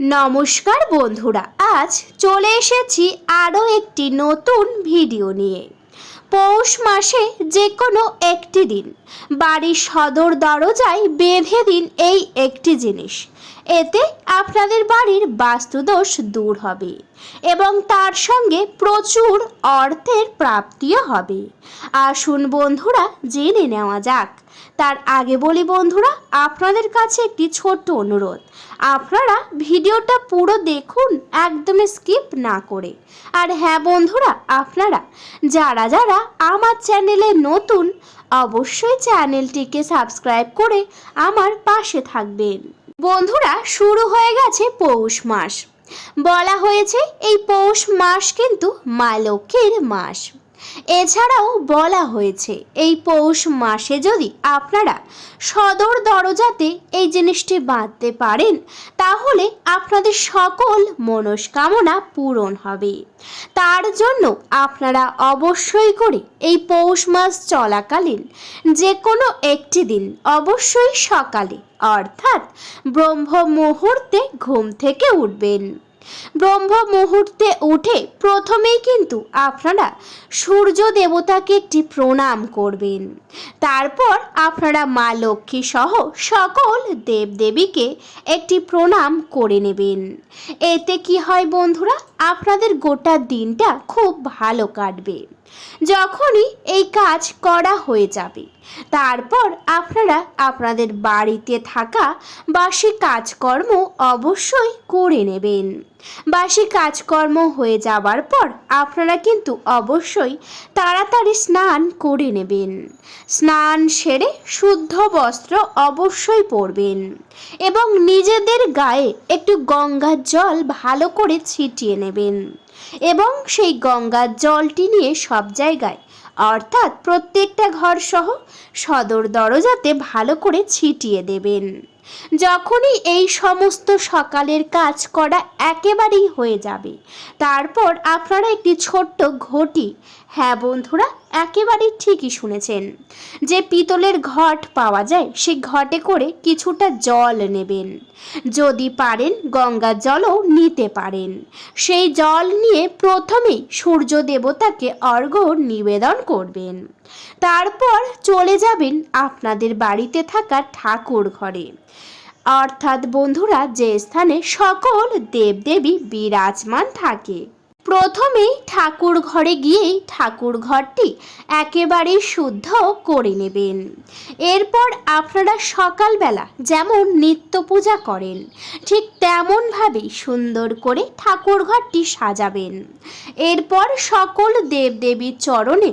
নমস্কার বন্ধুরা, আজ চলে এসেছি আরও একটি নতুন ভিডিও নিয়ে। পৌষ মাসে যে কোনো একটি দিন, বাড়ির সদর দরজায় বেঁধে দিন এই একটি জিনিস। এতে আপনাদের বাড়ির বাস্তুদোষ দূর হবে এবং তার সঙ্গে প্রচুর অর্থের প্রাপ্তিও হবে। আসুন বন্ধুরা, জেনে নেওয়া যাক। তার আগে বলি বন্ধুরা, আপনাদের কাছে একটি ছোট্ট অনুরোধ। আপনারা ভিডিওটা পুরো দেখুন একদম স্কিপ না করে। আর হ্যাঁ বন্ধুরা, আপনারা যারা যারা আমার চ্যানেলে নতুন, অবশ্যই চ্যানেলটিকে সাবস্ক্রাইব করে আমার পাশে থাকবেন। বন্ধুরা, শুরু হয়ে গেছে পৌষ মাস। বলা হয়েছে এই পৌষ মাস কিন্তু মা লক্ষ্মীর মাস। এছাড়াও বলা হয়েছে, এই পৌষ মাসে যদি আপনারা সদর দরজাতে এই জিনিসটি বাঁধতে পারেন, তাহলে আপনাদের সকল মনস্কামনা পূরণ হবে। তার জন্য আপনারা অবশ্যই করে এই পৌষ মাস চলাকালীন যে কোনো একটি দিন অবশ্যই সকালে, অর্থাৎ ব্রহ্ম মুহূর্তে ঘুম থেকে উঠবেন। ব্রহ্ম মুহূর্তে উঠে প্রথমেই কিন্তু আপনারা সূর্য দেবতাকে একটি প্রণাম করবেন। তারপর আপনারা মা লক্ষ্মী সহ সকল দেবদেবীকে একটি প্রণাম করে নেবেন। এতে কি হয় বন্ধুরা? আপনাদের গোটা দিনটা খুব ভালো কাটবে। যখনই এই কাজ করা হয়ে যাবে, তারপর আপনারা আপনাদের বাড়িতে থাকা বাসি কাজকর্ম অবশ্যই করে নেবেন। বাসি কাজকর্ম হয়ে যাওয়ার পর আপনারা কিন্তু অবশ্যই তাড়াতাড়ি স্নান করে নেবেন। স্নান সেরে শুদ্ধ বস্ত্র অবশ্যই পরবেন এবং নিজেদের গায়ে একটু গঙ্গার জল ভালো করে ছিটিয়ে নেবেন। এবং সেই গঙ্গার জলটি নিয়ে সব জায়গায়। অর্থাৎ প্রত্যেকটা ঘর সহ সদর দরজাতে ভালো করে ছিটিয়ে দেবেন। যখনই এই সমস্ত সকালের কাজ করা একেবারেই হয়ে যাবে, তারপর আপনারা একটি ছোট্ট ঘটি। হ্যাঁ বন্ধুরা একেবারেই ঠিকই শুনেছেন। যে পিতলের ঘট পাওয়া যায়, সে ঘটে করে কিছুটা জল নেবেন। যদি পারেন গঙ্গার জলও নিতে পারেন। সেই জল নিয়ে প্রথমেই সূর্য দেবতাকে অর্ঘ্য নিবেদন করবেন। তারপর চলে যাবেন আপনাদের বাড়িতে থাকা ঠাকুর ঘরে। অর্থাৎ বন্ধুরা, যে স্থানে সকল দেবদেবী বিরাজমান থাকে প্রথমেই ঠাকুর ঘরে গিয়েই ঠাকুর ঘরটি একেবারে শুদ্ধ করে নেবেন। এরপর আপনারা সকালবেলা যেমন নিত্য পূজা করেন, ঠিক তেমনভাবেই সুন্দর করে ঠাকুর ঘরটি সাজাবেন। এরপর সকল দেবদেবীর চরণে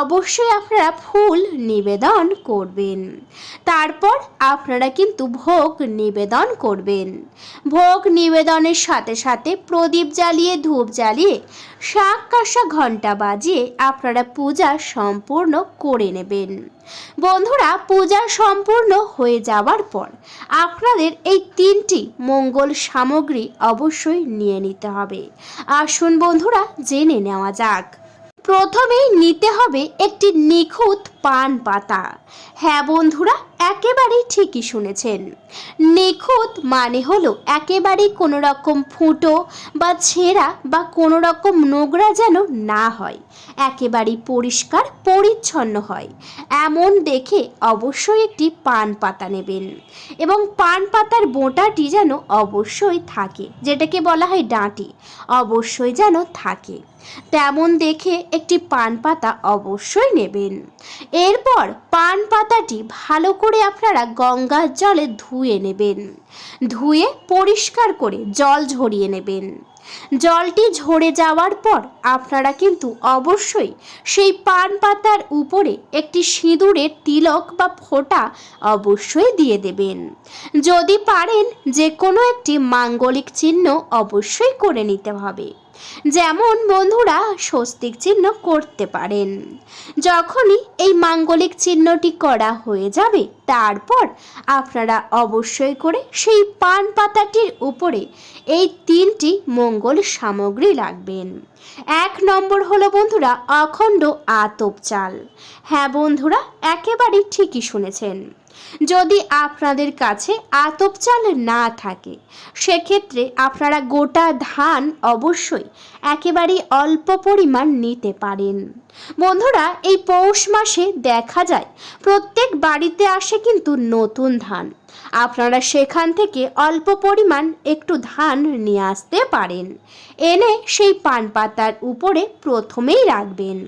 অবশ্যই আপনারা ফুল নিবেদন করবেন। তারপর আপনারা কিন্তু ভোগ নিবেদন করবেন। ভোগ নিবেদনের সাথে সাথে প্রদীপ জ্বালিয়ে, ধূপ জ্বালিয়ে শাক কাঁসা ঘণ্টা বাজিয়ে আপনারা পূজা সম্পূর্ণ করে নেবেন। বন্ধুরা, পূজা সম্পূর্ণ হয়ে যাওয়ার পর আপনাদের এই তিনটি মঙ্গল সামগ্রী অবশ্যই নিয়ে নিতে হবে। আসুন বন্ধুরা, জেনে নেওয়া যাক। প্রথমেই নিতে হবে একটি নিখুঁত পান পাতা। হ্যাঁ বন্ধুরা, একেবারেই ঠিকই শুনেছেন। নিখুঁত মানে হলো একেবারেই কোনো রকম ফুটো বা ছেঁড়া বা কোনো রকম নোংরা যেন না হয়। একেবারেই পরিষ্কার, পরিচ্ছন্ন হয়। এমন দেখে অবশ্যই একটি পান পাতা নেবেন। এবং পান পাতার বোঁটাটি যেন অবশ্যই থাকে, যেটাকে বলা হয় ডাঁটি, অবশ্যই যেন থাকে। তেমন দেখে একটি পান পাতা অবশ্যই নেবেন। এরপর পান পাতাটি ভালো করে আপনারা গঙ্গার জলে ধুয়ে নেবেন। ধুয়ে পরিষ্কার করে জল ঝরিয়ে নেবেন। জলটি ঝরে যাওয়ার পর আপনারা কিন্তু অবশ্যই সেই পান পাতার উপরে একটি সিঁদুরের তিলক বা ফোঁটা অবশ্যই দিয়ে দেবেন। যদি পারেন যে কোনো একটি মাঙ্গলিক চিহ্ন অবশ্যই করে নিতে হবে। যেমন বন্ধুরা স্বস্তিক চিহ্ন করতে পারেন। যখনই এই মাঙ্গলিক চিহ্নটি করা হয়ে যাবে, তারপর আপনারা অবশ্যই করে সেই পান পাতাটির উপরে এই তিনটি মঙ্গল সামগ্রী রাখবেন এক নম্বর হলো বন্ধুরা অখণ্ড আতপ চাল হ্যাঁ বন্ধুরা, একেবারেই ঠিকই শুনেছেন। যদি আপনাদের কাছে আতপ চাল না থাকে সেক্ষেত্রে আপনারা গোটা ধান অবশ্যই একেবারেই অল্প পরিমাণ নিতে পারেন। বন্ধুরা, এই পৌষ মাসে দেখা যায়, প্রত্যেক বাড়িতে আসে কিন্তু নতুন ধান। আপনারা সেখান থেকে অল্প পরিমাণ একটু ধান নিয়ে আসতে পারেন। এনে সেই পান পাতার উপরে প্রথমেই রাখবেন।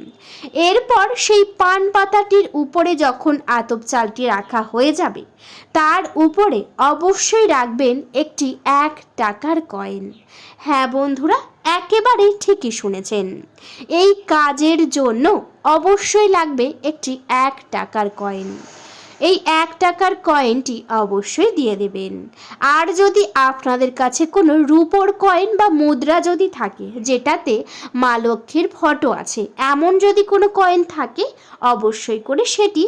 এরপর সেই পান পাতাটির উপরে যখন আতপ চালটি রাখা হয়ে যাবে, তার উপরে অবশ্যই রাখবেন একটি এক টাকার কয়েন। হ্যাঁ বন্ধুরা একেবারেই ঠিকই শুনেছেন। এই কাজের জন্য অবশ্যই লাগবে একটি এক টাকার কয়েন এই এক টাকার কয়েনটি অবশ্যই দিয়ে দেবেন। আর যদি আপনাদের কাছে কোনো রূপোর কয়েন বা মুদ্রা যদি থাকে, যেটাতে মা লক্ষ্মীর ফটো আছে, এমন যদি কোনো কয়েন থাকে, অবশ্যই করে সেটি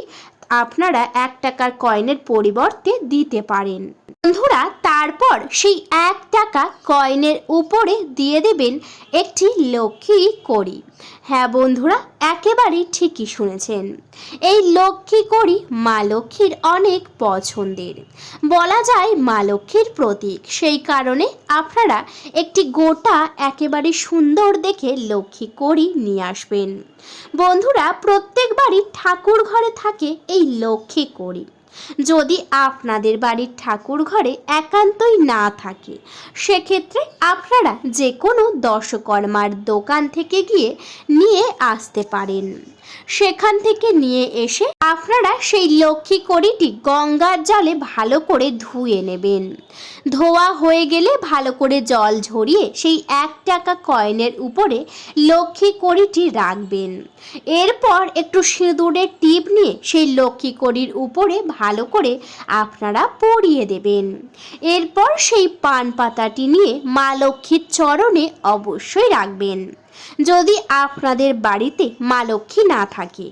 আপনারা এক টাকার কয়েনের পরিবর্তে দিতে পারেন। বন্ধুরা তারপর সেই এক টাকা কয়েনের উপরে দিয়ে দেবেন একটি লক্ষ্মী করি হ্যাঁ বন্ধুরা, একেবারেই ঠিকই শুনেছেন। এই লক্ষ্মী করি মা লক্ষ্মীর অনেক পছন্দের। বলা যায় মা লক্ষ্মীর প্রতীক। সেই কারণে আপনারা একটি গোটা একেবারে সুন্দর দেখে লক্ষ্মী করি নিয়ে আসবেন। বন্ধুরা প্রত্যেক বাড়ির ঠাকুর ঘরে থাকে এই লক্ষ্মী করি যদি আপনাদের বাড়ির ঠাকুর ঘরে একান্তই না থাকে, সেক্ষেত্রে আপনারা যে কোনো দশকর্মার দোকান থেকে গিয়ে নিয়ে আসতে পারেন। সেখান থেকে নিয়ে এসে আপনারা সেই লক্ষ্মী কড়িটি গঙ্গার জলে ভালো করে ধুয়ে নেবেন। ধোয়া হয়ে গেলে ভালো করে জল ঝরিয়ে সেই এক টাকা কয়েনের উপরে লক্ষ্মী কড়িটি রাখবেন। এরপর একটু সিঁদুরের টিপ নিয়ে সেই লক্ষ্মী কড়ির উপরে ভালো করে আপনারা পরিয়ে দেবেন। এরপর সেই পান পাতাটি নিয়ে মা লক্ষ্মীর চরণে অবশ্যই রাখবেন। যদি আপনাদের বাড়িতে মা লক্ষ্মী না থাকে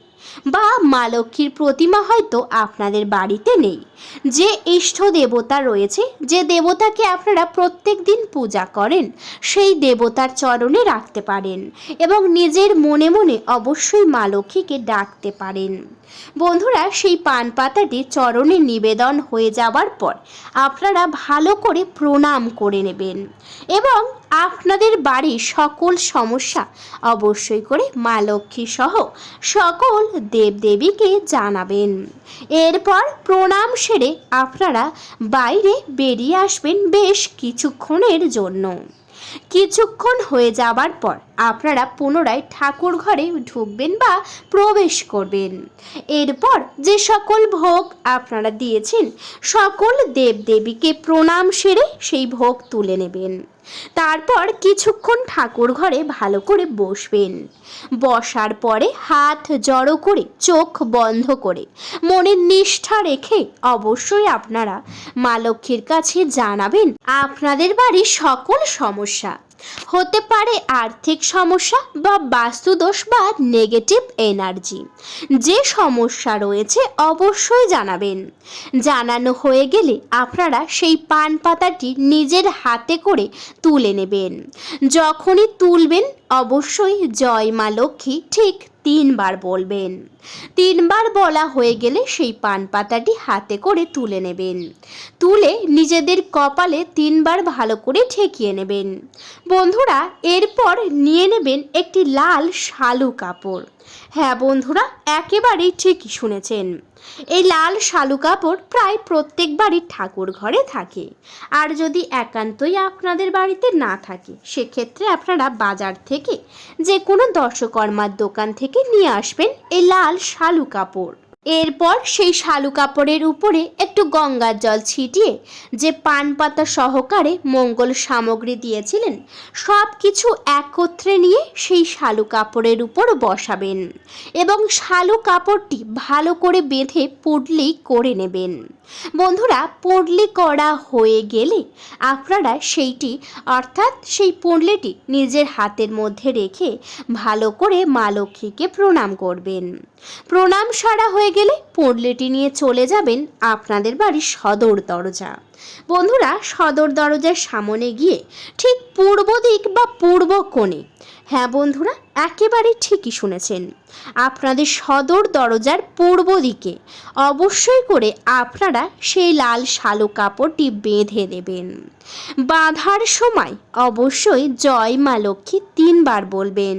বা মা লক্ষ্মীর প্রতিমা হয়তো আপনাদের বাড়িতে নেই। যে ইষ্ট দেবতা রয়েছে, যে দেবতাকে আপনারা প্রত্যেক দিন পূজা করেন, সেই দেবতার চরণে রাখতে পারেন এবং নিজের মনে মনে অবশ্যই মা লক্ষ্মীকে ডাকতে পারেন। বন্ধুরা, সেই পান পাতাটি চরণে নিবেদন হয়ে যাবার পর আপনারা ভালো করে প্রণাম করে নেবেন এবং আপনাদের বাড়ির সকল সমস্যা অবশ্যই করে মা লক্ষ্মী সহ সকল দেবদেবীকে জানাবেন। এরপর প্রণাম সেরে আপনারা বাইরে বেরিয়ে আসবেন বেশ কিছুক্ষণের জন্য। কিছুক্ষণ হয়ে যাবার পর আপনারা পুনরায় ঠাকুর ঘরে ঢুকবেন বা প্রবেশ করবেন। এরপর যে সকল ভোগ আপনারা দিয়েছেন, সকল দেবদেবীকে প্রণাম সেরে সেই ভোগ তুলে নেবেন। তারপর কিছুক্ষণ ঠাকুর ঘরে ভালো করে বসবেন। বসার পরে হাত জড়ো করে, চোখ বন্ধ করে মনে নিষ্ঠা রেখে অবশ্যই আপনারা মা লক্ষ্মীর কাছে জানাবেন আপনাদের বাড়ির সকল সমস্যা। হতে পারে আর্থিক সমস্যা বা বাস্তুদোষ বা নেগেটিভ এনার্জি যে সমস্যা রয়েছে অবশ্যই জানাবেন। জানানো হয়ে গেলে আপনারা সেই পান পাতাটি নিজের হাতে করে তুলে নেবেন। যখনই তুলবেন, অবশ্যই জয় মা লক্ষ্মী ঠিক তিনবার বলবেন। তিনবার বলা হয়ে গেলে সেই পান পাতাটি হাতে করে তুলে নেবেন। তুলে নিজেদের কপালে তিনবার ভালো করে ঠেকিয়ে নেবেন। বন্ধুরা, এরপর নিয়ে নেবেন একটি লাল শালু কাপড়। হ্যাঁ বন্ধুরা, একেবারেই ঠিকই শুনেছেন। এই লাল শালু কাপড় প্রায় প্রত্যেক বাড়ির ঠাকুর ঘরে থাকে। আর যদি একান্তই আপনাদের বাড়িতে না থাকে, সেক্ষেত্রে আপনারা বাজার থেকে যে কোনো দর্শকর্মার দোকান থেকে নিয়ে আসবেন এই লাল শালু কাপড়। এরপর সেই শালু কাপড়ের উপরে একটু গঙ্গার জল ছিটিয়ে যে পান পাতা সহকারে মঙ্গল সামগ্রী দিয়েছিলেন, সব কিছু একত্রে নিয়ে সেই শালু কাপড়ের উপর বসাবেন এবং শালু কাপড়টি ভালো করে বেঁধে পুডলি করে নেবেন। বন্ধুরা, পুডলি করা হয়ে গেলে আপনারা সেইটি, অর্থাৎ সেই পুডলিটি নিজের হাতের মধ্যে রেখে ভালো করে মা লক্ষ্মীকে প্রণাম করবেন। প্রণাম সারা হয়ে গেলে পুঁটলিটি নিয়ে চলে যাবেন আপনাদের বাড়ির সদর দরজা। বন্ধুরা, সদর দরজার সামনে গিয়ে ঠিক পূর্ব দিক বা পূর্ব কোণে। হ্যাঁ বন্ধুরা, একেবারে ঠিকই শুনেছেন। আপনাদের সদর দরজার পূর্ব দিকে অবশ্যই করে আপনারা সেই লাল শালু কাপড়টি বেঁধে দেবেন। বাঁধার সময় অবশ্যই জয় মা লক্ষ্মী তিনবার বলবেন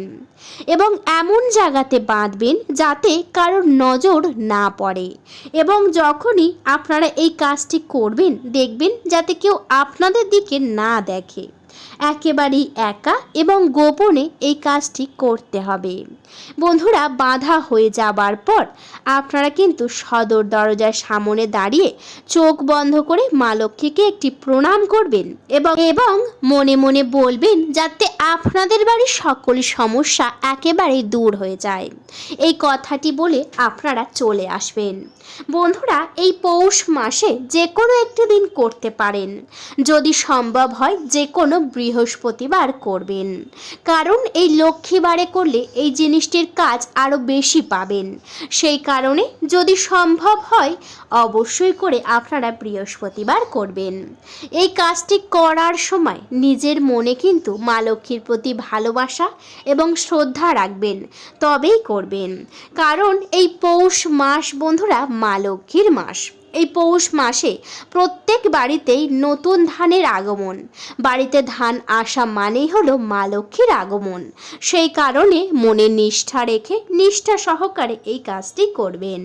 এবং এমন জায়গাতে বাঁধবেন যাতে কারোর নজর না পড়ে এবং যখনই আপনারা এই কাজটি করবেন, দেখবেন যাতে কেউ আপনাদের দিকে না দেখে। একেবারেই একা এবং গোপনে এই কাজটি করতে হবে। বন্ধুরা, বাধা হয়ে যাবার পর আপনারা কিন্তু সদর দরজার সামনে দাঁড়িয়ে চোখ বন্ধ করে মা লক্ষ্মীকে একটি প্রণাম করবেন এবং এবং মনে মনে বলবেন যাতে আপনাদের বাড়ির সকল সমস্যা একেবারে দূর হয়ে যায়। এই কথাটি বলে আপনারা চলে আসবেন। বন্ধুরা, এই পৌষ মাসে যে কোনো একটি দিন করতে পারেন। যদি সম্ভব হয় যে কোনো বৃহস্পতিবার করবেন। কারণ এই লক্ষ্মীবারে করলে এই জিনিসটির কাজ আরও বেশি পাবেন। সেই কারণে যদি সম্ভব হয়, অবশ্যই করে আপনারা বৃহস্পতিবার করবেন। এই কাজটি করার সময় নিজের মনে কিন্তু মা লক্ষ্মীর প্রতি ভালোবাসা এবং শ্রদ্ধা রাখবেন, তবেই করবেন। কারণ এই পৌষ মাস, বন্ধুরা, মা লক্ষ্মীর মাস। এই পৌষ মাসে প্রত্যেক বাড়িতেই নতুন ধানের আগমন। বাড়িতে ধান আসা মানেই হলো মা লক্ষ্মীর আগমন। সেই কারণে মনে নিষ্ঠা রেখে নিষ্ঠা সহকারে এই কাজটি করবেন।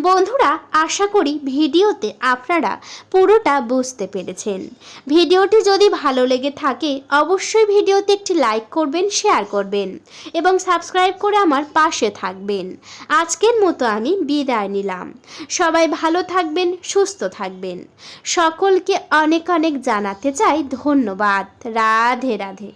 বন্ধুরা, আশা করি ভিডিওতে আপনারা পুরোটা বুঝতে পেরেছেন। ভিডিওটি যদি ভালো লেগে থাকে, অবশ্যই ভিডিওতে একটি লাইক করবেন, শেয়ার করবেন এবং সাবস্ক্রাইব করে আমার পাশে থাকবেন। আজকের মতো আমি বিদায় নিলাম। সবাই ভালো থাকবেন সুস্থ থাকবেন। সকলকে অনেক অনেক জানাতে চাই ধন্যবাদ। রাধে রাধে।